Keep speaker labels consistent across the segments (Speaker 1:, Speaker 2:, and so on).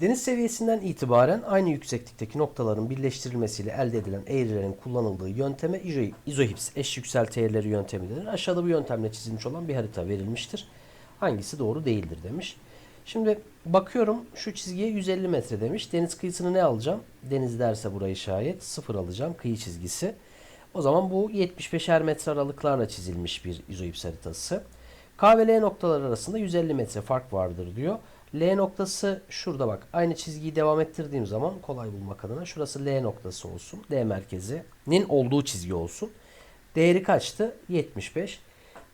Speaker 1: Deniz seviyesinden itibaren aynı yükseklikteki noktaların birleştirilmesiyle elde edilen eğrilerin kullanıldığı yönteme izo- izohips eş yükselti eğrileri yöntemi denir. Aşağıda bu yöntemle çizilmiş olan bir harita verilmiştir. Hangisi doğru değildir demiş. Şimdi bakıyorum şu çizgiye 150 metre demiş. Deniz kıyısını ne alacağım? Deniz derse burayı şayet sıfır alacağım kıyı çizgisi. O zaman bu 75'er metre aralıklarla çizilmiş bir izohips haritası. K ve L noktaları arasında 150 metre fark vardır diyor. L noktası şurada bak. Aynı çizgiyi devam ettirdiğim zaman kolay bulmak adına şurası L noktası olsun. D merkezinin olduğu çizgi olsun. Değeri kaçtı? 75.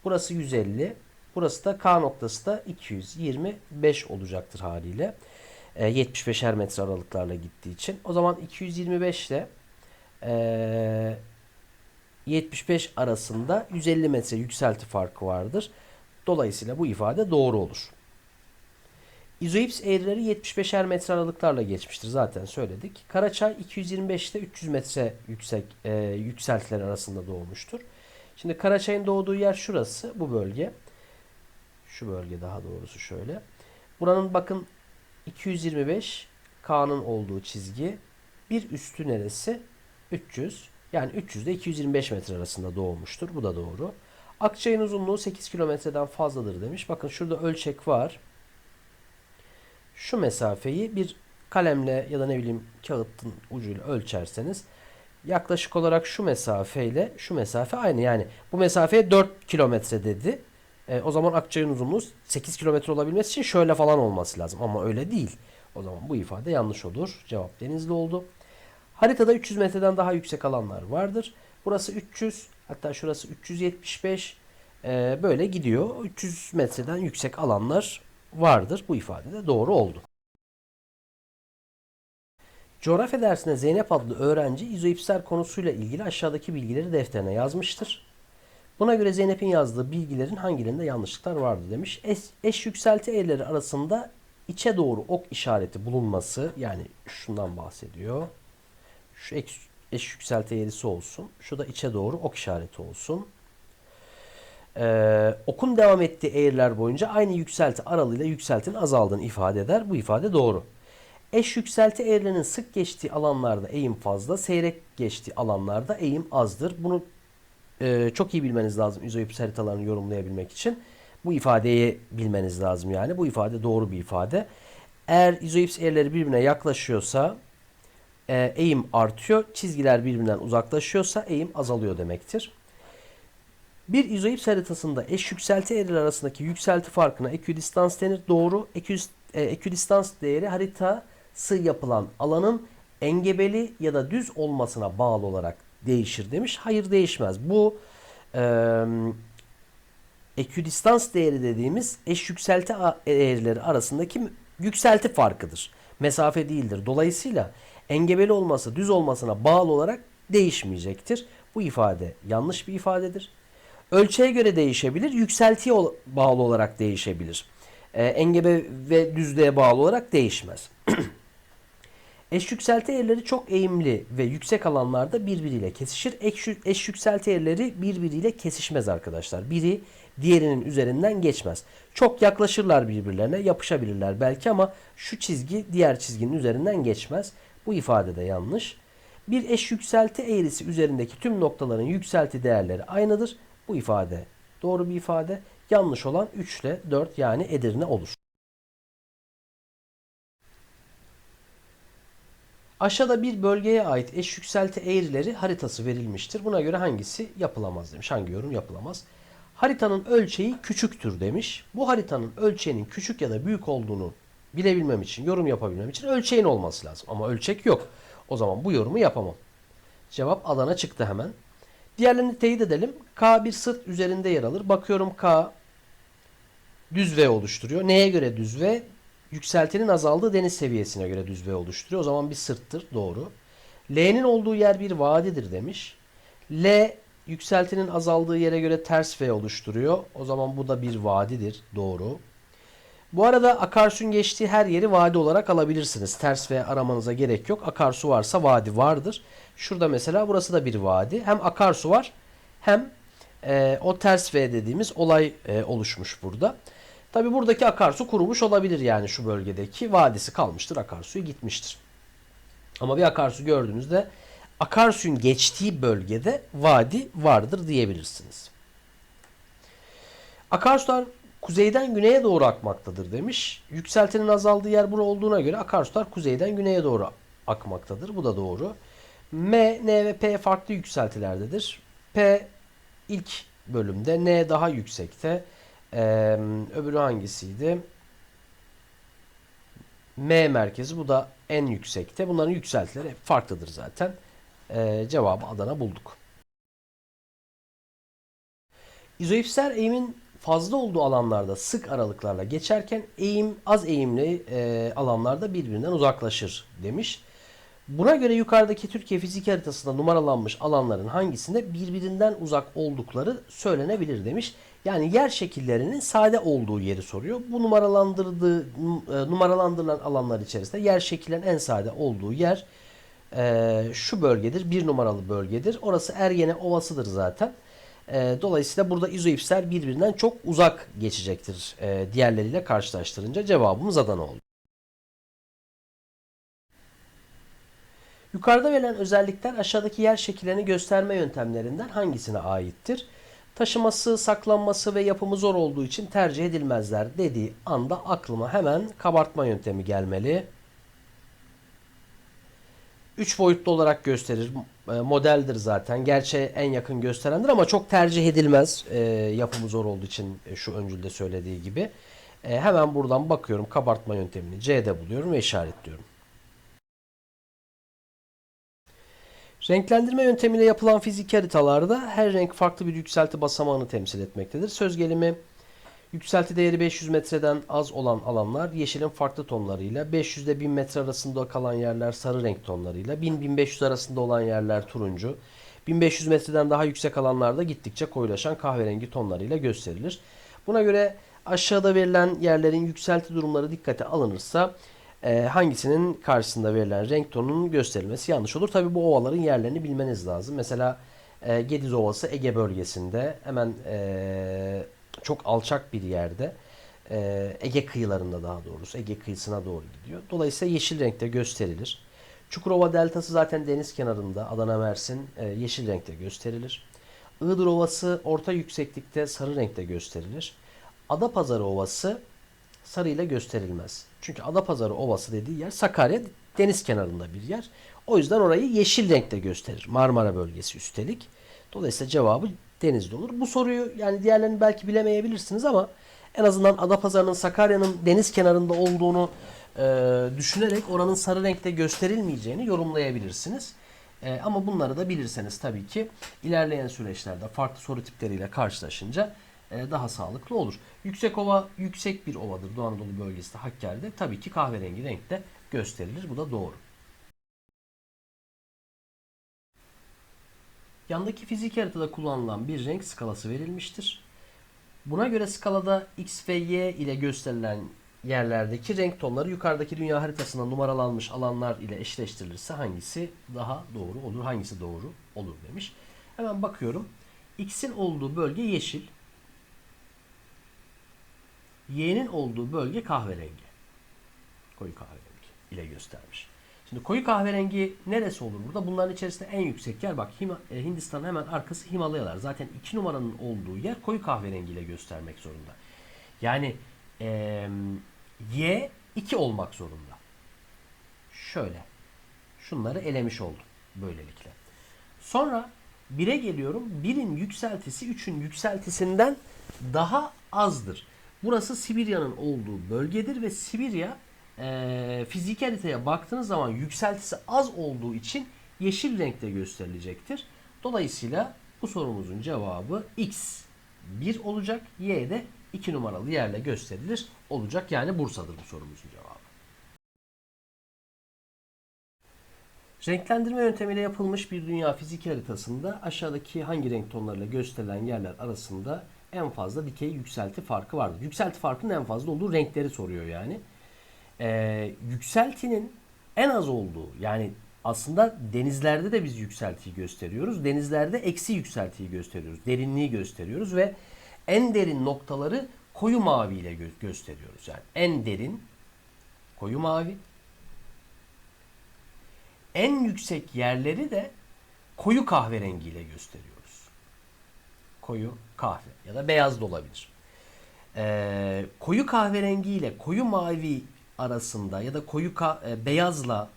Speaker 1: Burası 150. Burası da K noktası da 225 olacaktır haliyle. E, 75'er metre aralıklarla gittiği için. O zaman 225 ile e, 75 arasında 150 metre yükselti farkı vardır. Dolayısıyla bu ifade doğru olur. İzoips eğrileri 75'er metre aralıklarla geçmiştir. Zaten söyledik. Karaçay 225 ile 300 metre yüksek e, yükseltiler arasında doğmuştur. Şimdi Karaçay'ın doğduğu yer şurası. Bu bölge. Şu bölge daha doğrusu şöyle. Buranın bakın 225 K'nın olduğu çizgi. Bir üstü neresi? 300. Yani 300 ile 225 metre arasında doğmuştur. Bu da doğru. Akçay'ın uzunluğu 8 kilometreden fazladır demiş. Bakın şurada ölçek var. Şu mesafeyi bir kalemle ya da ne bileyim kağıtın ucuyla ölçerseniz yaklaşık olarak şu mesafeyle şu mesafe aynı. Yani bu mesafeye 4 kilometre dedi. E, o zaman Akçay'ın uzunluğu 8 kilometre olabilmesi için şöyle falan olması lazım. Ama öyle değil. O zaman bu ifade yanlış olur. Cevap Denizli oldu. Haritada 300 metreden daha yüksek alanlar vardır. Burası 300 hatta şurası 375 e, böyle gidiyor. 300 metreden yüksek alanlar vardır. Bu ifade de doğru oldu. Coğrafya dersinde Zeynep adlı öğrenci izoipsler konusuyla ilgili aşağıdaki bilgileri defterine yazmıştır. Buna göre Zeynep'in yazdığı bilgilerin hangilerinde yanlışlıklar vardı demiş. Eş, eş yükselti eğrileri arasında içe doğru ok işareti bulunması yani şundan bahsediyor. Şu eş, eş yükselti eğrisi olsun. Şu da içe doğru ok işareti olsun. Ee, okun devam ettiği eğriler boyunca aynı yükselti aralığıyla yükseltinin azaldığını ifade eder. Bu ifade doğru. Eş yükselti eğrilerinin sık geçtiği alanlarda eğim fazla, seyrek geçtiği alanlarda eğim azdır. Bunu e, çok iyi bilmeniz lazım izoips haritalarını yorumlayabilmek için. Bu ifadeyi bilmeniz lazım yani. Bu ifade doğru bir ifade. Eğer izoips eğrileri birbirine yaklaşıyorsa e, eğim artıyor. Çizgiler birbirinden uzaklaşıyorsa eğim azalıyor demektir. Bir izoips haritasında eş yükselti eğriler arasındaki yükselti farkına ekvidistans denir. Doğru. Eküs- e, değeri haritası yapılan alanın engebeli ya da düz olmasına bağlı olarak değişir demiş. Hayır değişmez. Bu e, ekvidistans değeri dediğimiz eş yükselti a- eğrileri arasındaki yükselti farkıdır. Mesafe değildir. Dolayısıyla engebeli olması düz olmasına bağlı olarak değişmeyecektir. Bu ifade yanlış bir ifadedir. Ölçeğe göre değişebilir. Yükseltiye bağlı olarak değişebilir. E, engebe ve düzlüğe bağlı olarak değişmez. Eş yükselti eğrileri çok eğimli ve yüksek alanlarda birbiriyle kesişir. Eş, eş yükselti eğrileri birbiriyle kesişmez arkadaşlar. Biri diğerinin üzerinden geçmez. Çok yaklaşırlar birbirlerine, yapışabilirler belki ama şu çizgi diğer çizginin üzerinden geçmez. Bu ifade de yanlış. Bir eş yükselti eğrisi üzerindeki tüm noktaların yükselti değerleri aynıdır. Bu ifade doğru bir ifade. Yanlış olan 3 ile 4 yani Edirne olur. Aşağıda bir bölgeye ait eş yükselti eğrileri haritası verilmiştir. Buna göre hangisi yapılamaz demiş. Hangi yorum yapılamaz? Haritanın ölçeği küçüktür demiş. Bu haritanın ölçeğinin küçük ya da büyük olduğunu bilebilmem için, yorum yapabilmem için ölçeğin olması lazım. Ama ölçek yok. O zaman bu yorumu yapamam. Cevap Adana çıktı hemen. Diğerlerini teyit edelim. K bir sırt üzerinde yer alır. Bakıyorum K düz V oluşturuyor. Neye göre düz V? Yükseltinin azaldığı deniz seviyesine göre düz V oluşturuyor. O zaman bir sırttır. Doğru. L'nin olduğu yer bir vadidir demiş. L yükseltinin azaldığı yere göre ters V oluşturuyor. O zaman bu da bir vadidir. Doğru. Bu arada akarsuyun geçtiği her yeri vadi olarak alabilirsiniz. Ters V aramanıza gerek yok. Akarsu varsa vadi vardır. Şurada mesela burası da bir vadi. Hem akarsu var hem e, o ters V dediğimiz olay e, oluşmuş burada. Tabi buradaki akarsu kurumuş olabilir yani şu bölgedeki vadisi kalmıştır akarsuyu gitmiştir. Ama bir akarsu gördüğünüzde akarsuyun geçtiği bölgede vadi vardır diyebilirsiniz. Akarsular kuzeyden güneye doğru akmaktadır demiş. Yükseltinin azaldığı yer bura olduğuna göre akarsular kuzeyden güneye doğru akmaktadır. Bu da doğru. M, N ve P farklı yükseltilerdedir. P ilk bölümde, N daha yüksekte. Ee, öbürü hangisiydi? M merkezi bu da en yüksekte. Bunların yükseltileri hep farklıdır zaten. Ee, cevabı Adana bulduk. İzoipsler eğimin fazla olduğu alanlarda sık aralıklarla geçerken eğim az eğimli e, alanlarda birbirinden uzaklaşır demiş. Buna göre yukarıdaki Türkiye fizik haritasında numaralanmış alanların hangisinde birbirinden uzak oldukları söylenebilir demiş. Yani yer şekillerinin sade olduğu yeri soruyor. Bu numaralandırdığı e, numaralandırılan alanlar içerisinde yer şekillerinin en sade olduğu yer e, şu bölgedir. Bir numaralı bölgedir. Orası Ergene Ovası'dır zaten. E, dolayısıyla burada izoipsler birbirinden çok uzak geçecektir e, diğerleriyle karşılaştırınca. Cevabımız Adana oldu. Yukarıda verilen özellikler aşağıdaki yer şekillerini gösterme yöntemlerinden hangisine aittir? Taşıması, saklanması ve yapımı zor olduğu için tercih edilmezler dediği anda aklıma hemen kabartma yöntemi gelmeli. 3 boyutlu olarak gösterir. E, modeldir zaten. Gerçi en yakın gösterendir ama çok tercih edilmez. E, yapımı zor olduğu için e, şu öncülde söylediği gibi. Hemen buradan bakıyorum. Kabartma yöntemini C'de buluyorum ve işaretliyorum. Renklendirme yöntemiyle yapılan fizik haritalarda her renk farklı bir yükselti basamağını temsil etmektedir. Söz gelimi yükselti değeri 500 metreden az olan alanlar yeşilin farklı tonlarıyla, 500 ile 1000 metre arasında kalan yerler sarı renk tonlarıyla, 1000-1500 arasında olan yerler turuncu, 1500 metreden daha yüksek alanlarda gittikçe koyulaşan kahverengi tonlarıyla gösterilir. Buna göre aşağıda verilen yerlerin yükselti durumları dikkate alınırsa e, hangisinin karşısında verilen renk tonunun gösterilmesi yanlış olur. Tabi bu ovaların yerlerini bilmeniz lazım. Mesela e, Gediz Ovası Ege bölgesinde hemen e, çok alçak bir yerde Ege kıyılarında daha doğrusu Ege kıyısına doğru gidiyor. Dolayısıyla yeşil renkte gösterilir. Çukurova Deltası zaten deniz kenarında Adana Mersin yeşil renkte gösterilir. Iğdır Ovası orta yükseklikte sarı renkte gösterilir. Adapazarı Ovası sarı ile gösterilmez. Çünkü Adapazarı Ovası dediği yer Sakarya deniz kenarında bir yer. O yüzden orayı yeşil renkte gösterir. Marmara bölgesi üstelik. Dolayısıyla cevabı denizde olur. Bu soruyu yani diğerlerini belki bilemeyebilirsiniz ama en azından Adapazarı'nın Sakarya'nın deniz kenarında olduğunu e, düşünerek oranın sarı renkte gösterilmeyeceğini yorumlayabilirsiniz. E, ama bunları da bilirseniz tabii ki ilerleyen süreçlerde farklı soru tipleriyle karşılaşınca e, daha sağlıklı olur. Yüksek ova yüksek bir ovadır Doğu Anadolu bölgesinde Hakkari'de. Tabii ki kahverengi renkte gösterilir. Bu da doğru. Yandaki fizik haritada kullanılan bir renk skalası verilmiştir. Buna göre skalada X ve Y ile gösterilen yerlerdeki renk tonları yukarıdaki dünya haritasında numaralanmış alanlar ile eşleştirilirse hangisi daha doğru olur, hangisi doğru olur demiş. Hemen bakıyorum. X'in olduğu bölge yeşil. Y'nin olduğu bölge kahverengi. Koyu kahverengi ile göstermiş. Şimdi koyu kahverengi neresi olur burada? Bunların içerisinde en yüksek yer bak e, Hindistan'ın hemen arkası Himalayalar. Zaten iki numaranın olduğu yer koyu kahverengi ile göstermek zorunda. Yani e, Y 2 olmak zorunda. Şöyle. Şunları elemiş oldum böylelikle. Sonra 1'e geliyorum. 1'in yükseltisi 3'ün yükseltisinden daha azdır. Burası Sibirya'nın olduğu bölgedir ve Sibirya e, fiziki haritaya baktığınız zaman yükseltisi az olduğu için yeşil renkte gösterilecektir. Dolayısıyla bu sorumuzun cevabı X 1 olacak. Y de 2 numaralı yerle gösterilir olacak. Yani Bursa'dır bu sorumuzun cevabı. Renklendirme yöntemiyle yapılmış bir dünya fizik haritasında aşağıdaki hangi renk tonlarıyla gösterilen yerler arasında en fazla dikey yükselti farkı vardır. Yükselti farkının en fazla olduğu renkleri soruyor yani. Ee, yükseltinin en az olduğu yani aslında denizlerde de biz yükseltiyi gösteriyoruz. Denizlerde eksi yükseltiyi gösteriyoruz. Derinliği gösteriyoruz ve en derin noktaları koyu mavi ile gö- gösteriyoruz. Yani en derin koyu mavi. En yüksek yerleri de koyu kahverengi ile gösteriyoruz. Koyu kahve ya da beyaz da olabilir. Ee, koyu kahverengi ile koyu mavi arasında ya da koyu e, beyazla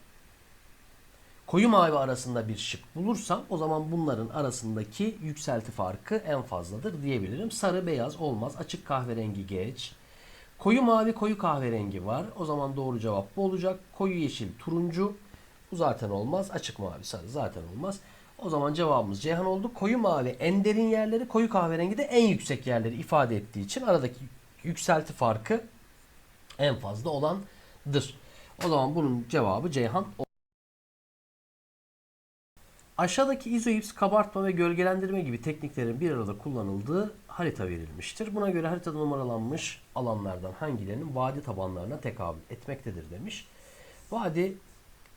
Speaker 1: koyu mavi arasında bir şık bulursam o zaman bunların arasındaki yükselti farkı en fazladır diyebilirim. Sarı beyaz olmaz. Açık kahverengi geç. Koyu mavi koyu kahverengi var. O zaman doğru cevap bu olacak. Koyu yeşil turuncu. Bu zaten olmaz. Açık mavi sarı zaten olmaz. O zaman cevabımız Ceyhan oldu. Koyu mavi en derin yerleri, koyu kahverengi de en yüksek yerleri ifade ettiği için aradaki yükselti farkı en fazla olandır. O zaman bunun cevabı Ceyhan Aşağıdaki izoips kabartma ve gölgelendirme gibi tekniklerin bir arada kullanıldığı harita verilmiştir. Buna göre haritada numaralanmış alanlardan hangilerinin vadi tabanlarına tekabül etmektedir demiş. Vadi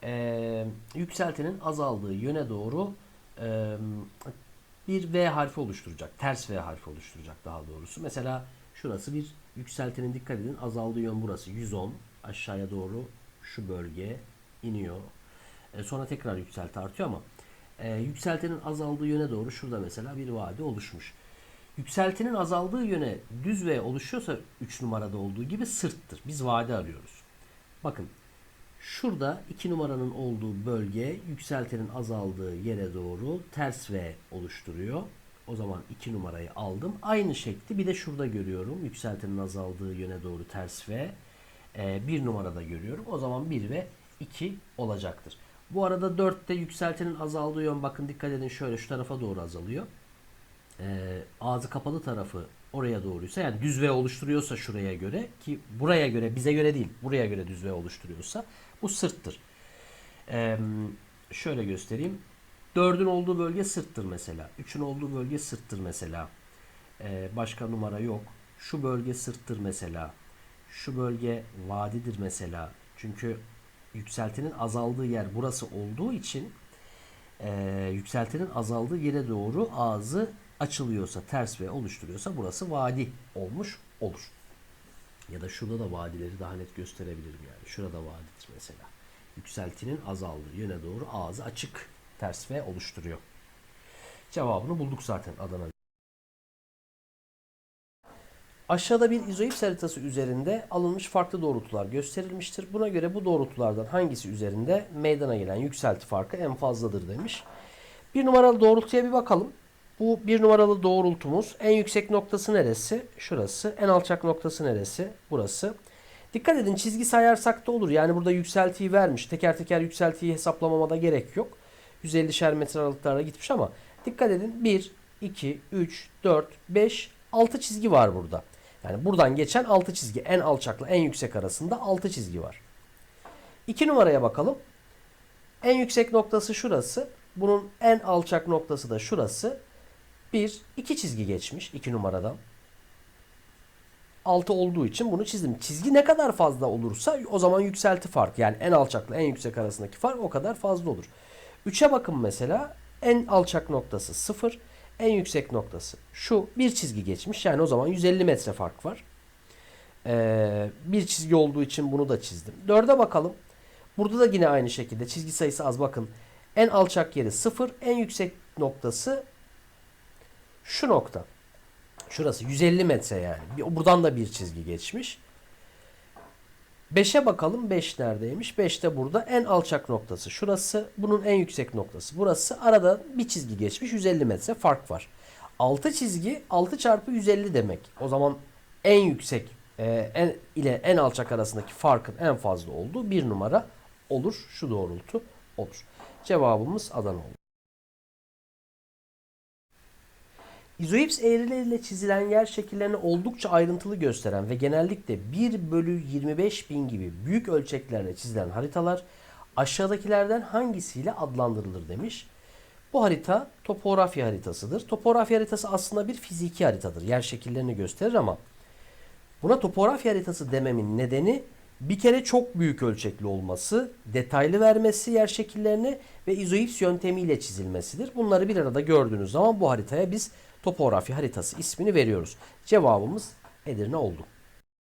Speaker 1: e, yükseltinin azaldığı yöne doğru e, bir V harfi oluşturacak. Ters V harfi oluşturacak daha doğrusu. Mesela şurası bir yükseltinin dikkat edin azaldığı yön burası 110 aşağıya doğru şu bölge iniyor. E, sonra tekrar yükselti artıyor ama e, yükseltinin azaldığı yöne doğru şurada mesela bir vadi oluşmuş. Yükseltinin azaldığı yöne düz V oluşuyorsa 3 numarada olduğu gibi sırttır. Biz vadi arıyoruz. Bakın şurada 2 numaranın olduğu bölge yükseltinin azaldığı yere doğru ters V oluşturuyor. O zaman 2 numarayı aldım. Aynı şekli bir de şurada görüyorum. Yükseltinin azaldığı yöne doğru ters V. 1 numarada görüyorum. O zaman 1 ve 2 olacaktır. Bu arada 4'te yükseltinin azaldığı yön bakın dikkat edin şöyle şu tarafa doğru azalıyor. Ee, ağzı kapalı tarafı oraya doğruysa yani düz V oluşturuyorsa şuraya göre ki buraya göre bize göre değil buraya göre düz V oluşturuyorsa bu sırttır. Ee, şöyle göstereyim. 4'ün olduğu bölge sırttır mesela. 3'ün olduğu bölge sırttır mesela. Ee, başka numara yok. Şu bölge sırttır mesela. Şu bölge vadidir mesela. Çünkü yükseltinin azaldığı yer burası olduğu için e, yükseltinin azaldığı yere doğru ağzı açılıyorsa, ters ve oluşturuyorsa burası vadi olmuş olur. Ya da şurada da vadileri daha net gösterebilirim yani. Şurada vadidir mesela. Yükseltinin azaldığı yöne doğru ağzı açık, ters ve oluşturuyor. Cevabını bulduk zaten Adana. Aşağıda bir izoips haritası üzerinde alınmış farklı doğrultular gösterilmiştir. Buna göre bu doğrultulardan hangisi üzerinde meydana gelen yükselti farkı en fazladır demiş. Bir numaralı doğrultuya bir bakalım. Bu bir numaralı doğrultumuz en yüksek noktası neresi? Şurası. En alçak noktası neresi? Burası. Dikkat edin çizgi sayarsak da olur. Yani burada yükseltiyi vermiş. Teker teker yükseltiyi hesaplamama da gerek yok. 150'şer metre aralıklarla gitmiş ama dikkat edin 1, 2, 3, 4, 5, 6 çizgi var burada. Yani buradan geçen 6 çizgi. En alçakla en yüksek arasında 6 çizgi var. 2 numaraya bakalım. En yüksek noktası şurası. Bunun en alçak noktası da şurası. 1, 2 çizgi geçmiş 2 numaradan. 6 olduğu için bunu çizdim. Çizgi ne kadar fazla olursa o zaman yükselti fark. Yani en alçakla en yüksek arasındaki fark o kadar fazla olur. 3'e bakın mesela. En alçak noktası 0. En yüksek noktası şu bir çizgi geçmiş. Yani o zaman 150 metre fark var. Ee, bir çizgi olduğu için bunu da çizdim. 4'e bakalım. Burada da yine aynı şekilde çizgi sayısı az bakın. En alçak yeri 0. En yüksek noktası şu nokta. Şurası 150 metre yani. Buradan da bir çizgi geçmiş. 5'e bakalım. 5 neredeymiş? 5 de burada. En alçak noktası şurası. Bunun en yüksek noktası burası. Arada bir çizgi geçmiş. 150 metre fark var. 6 çizgi 6 çarpı 150 demek. O zaman en yüksek e, en ile en alçak arasındaki farkın en fazla olduğu bir numara olur. Şu doğrultu olur. Cevabımız Adana olur. İzoips eğrileriyle çizilen yer şekillerini oldukça ayrıntılı gösteren ve genellikle 1 bölü 25 bin gibi büyük ölçeklerle çizilen haritalar aşağıdakilerden hangisiyle adlandırılır demiş. Bu harita topografya haritasıdır. Topografya haritası aslında bir fiziki haritadır. Yer şekillerini gösterir ama buna topografya haritası dememin nedeni bir kere çok büyük ölçekli olması, detaylı vermesi yer şekillerini ve izoips yöntemiyle çizilmesidir. Bunları bir arada gördüğünüz zaman bu haritaya biz topografya haritası ismini veriyoruz. Cevabımız Edirne oldu.